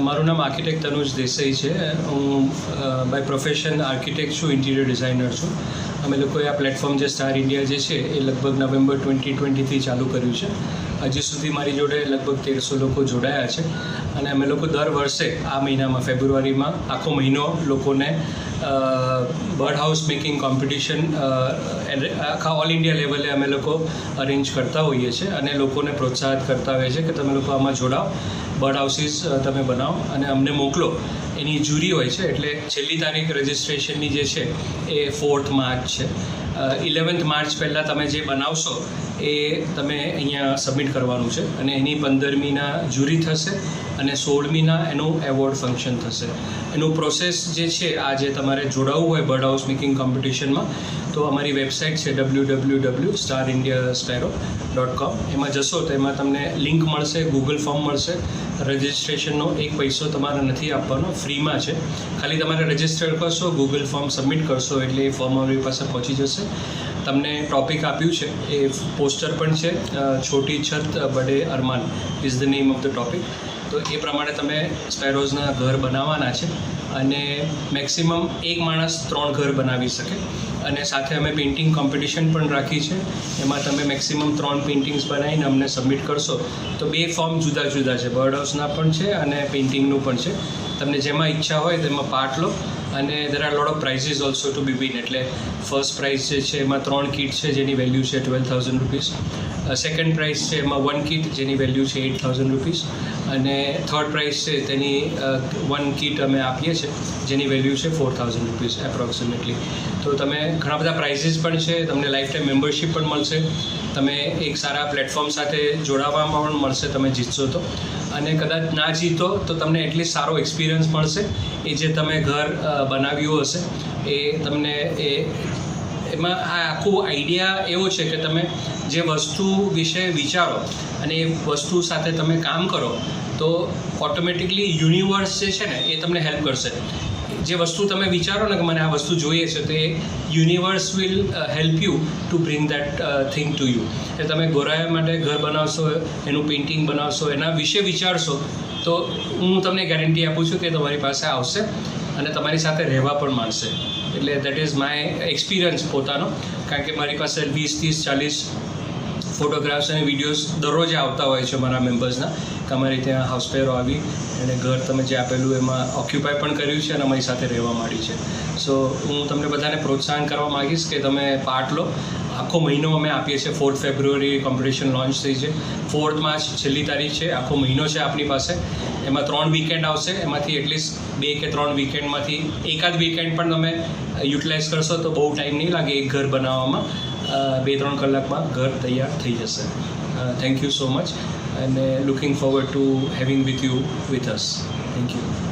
મારું નામ આર્કિટેક્ટ તનુજ દેસાઈ છે. હું બાય પ્રોફેશન આર્કિટેક્ટ છું ઇન્ટિરિયર ડિઝાઇનર છું. અમે લોકોએ આ પ્લેટફોર્મ જે સ્ટાર ઇન્ડિયા જે છે, એ લગભગ નવેમ્બર ટ્વેન્ટી ટ્વેન્ટીથી ચાલુ કર્યું છે. હજી સુધી મારી જોડે લગભગ તેરસો લોકો જોડાયા છે. અને અમે લોકો દર વર્ષે આ મહિનામાં ફેબ્રુઆરીમાં આખો મહિનો લોકોને બર્ડ હાઉસ મેકિંગ કોમ્પિટિશન આખા ઓલ ઇન્ડિયા લેવલે અમે લોકો અરેન્જ કરતા હોઈએ છીએ અને લોકોને પ્રોત્સાહિત કરતા હોઈએ છીએ કે તમે લોકો આમાં જોડાઓ બર્ડ હાઉસીસ તમે બનાવો અને અમને મોકલો. એની જુરી હોય છે એટલે છેલ્લી તારીખ રજિસ્ટ્રેશનની જે છે, એ ફોર્થ માર્ચ છે. ઇલેવન્થ માર્ચ પહેલાં તમે જે બનાવશો એ તમે અહીંયા સબમિટ કરવાનું છે અને એની પંદરમીના જ્યુરી થશે અને સોળમીના એનું એવોર્ડ ફંક્શન થશે. એનું પ્રોસેસ જે છે, આ જે તમારે જોડાવવું હોય બર્ડ હાઉસ મેકિંગ કોમ્પિટિશનમાં તો અમારી વેબસાઇટ છે W W W star India sparrow dot com એમાં જશો તો એમાં તમને લિંક મળશે ગૂગલ ફોર્મ મળશે. રજિસ્ટ્રેશનનો એક પૈસો તમારે નથી આપવાનો, ફ્રીમાં છે. ખાલી તમારે રજિસ્ટર કરશો ગૂગલ ફોર્મ સબમિટ કરશો એટલે એ ફોર્મ અમારી પાસે પહોંચી જશે. તમને ટોપિક આપ્યું છે, એ પોસ્ટર પણ છે છોટી છત બડે અરમાન is the name of the topic તો એ પ્રમાણે તમે સ્પેરોઝના ઘર બનાવવાના છે અને મેક્સિમમ એક માણસ ત્રણ ઘર બનાવી શકે. અને સાથે અમે પેઇન્ટિંગ કોમ્પિટિશન પણ રાખી છે. એમાં તમે મેક્સિમમ ત્રણ પેઇન્ટિંગ્સ બનાવીને અમને સબમિટ કરશો, તો બે ફોર્મ જુદા જુદા છે. બર્ડ હાઉસના પણ છે અને પેઇન્ટિંગનું પણ છે. તમને જેમાં ઈચ્છા હોય તેમાં પાર્ટ લો. અને there are lot of prizes also to be win એટલે ફર્સ્ટ પ્રાઇઝ જે છે, એમાં ત્રણ કીટ છે જેની વેલ્યુ છે twelve thousand rupees second prize છે એમાં વન કીટ જેની વેલ્યુ છે એઇટ થાઉઝન્ડ રૂપીસ અને થર્ડ પ્રાઇઝ છે તેની વન કીટ અમે આપીએ છીએ જેની વેલ્યુ છે ફોર થાઉઝન્ડ રૂપીસ એપ્રોક્સિમેટલી તો તમે ઘણા બધા પ્રાઇઝીસ પણ છે, તમને લાઈફ ટાઈમ મેમ્બરશિપ પણ મળશે. તમે એક સારા પ્લેટફોર્મ સાથે જોડાવામાં પણ મળશે, તમે જીતશો તો. અને કદાચ ના જીતો, તો તમને એટલીસ્ટ સારો એક્સપિરિયન્સ મળશે. એ જે તમે ઘર બનાવ્યું હશે, એ તમને એ, એમાં આ આખું આઈડિયા એવો છે કે તમે જે વસ્તુ વિશે વિચારો અને એ વસ્તુ સાથે તમે કામ કરો, તો ઓટોમેટિકલી યુનિવર્સ જે છે ને, એ તમને હેલ્પ કરશે. જે વસ્તુ તમે વિચારો ને કે મને આ વસ્તુ જોઈએ છે, તો એ universe will help you to bring that thing to you. એટલે તમે ગોરાયા માટે ઘર બનાવશો, એનું પેઇન્ટિંગ બનાવશો, એના વિશે વિચારશો, તો હું તમને ગેરંટી આપું છું કે તમારી પાસે આવશે અને તમારી સાથે રહેવા પણ માંડશે એટલે દેટ ઇઝ માય એક્સપિરિયન્સ પોતાનો. કારણ કે મારી પાસે વીસ, ત્રીસ, ચાલીસ ફોટોગ્રાફ્સ અને વિડીયોઝ દરરોજ આવતા હોય છે મારા મેમ્બર્સના કે અમારી ત્યાં હાઉસફેરો આવી અને ઘર તમે જે આપેલું એમાં ઓક્યુપાય પણ કર્યું છે અને અમારી સાથે રહેવા માંડી છે. સો હું તમને બધાને પ્રોત્સાહન કરવા માગીશ કે તમે પાર્ટ લો. આખો મહિનો અમે આપીએ છીએ. ફોર્થ ફેબ્રુઆરી કોમ્પિટિશન લોન્ચ થઈ છે. ફોર્થ માર્ચ છેલ્લી તારીખ છે. આખો મહિનો છે આપણી પાસે. એમાં ત્રણ વીકેન્ડ આવશે. એમાંથી એટલીસ્ટ બે કે ત્રણ વીકેન્ડમાંથી એકાદ વીકેન્ડ પણ તમે યુટિલાઇઝ કરશો તો બહુ ટાઈમ નહીં લાગે એક ઘર બનાવવામાં. બે ત્રણ કલાકમાં ઘર તૈયાર થઈ જશે. થેન્ક યુ સો મચ અને looking forward to having with you with us thank you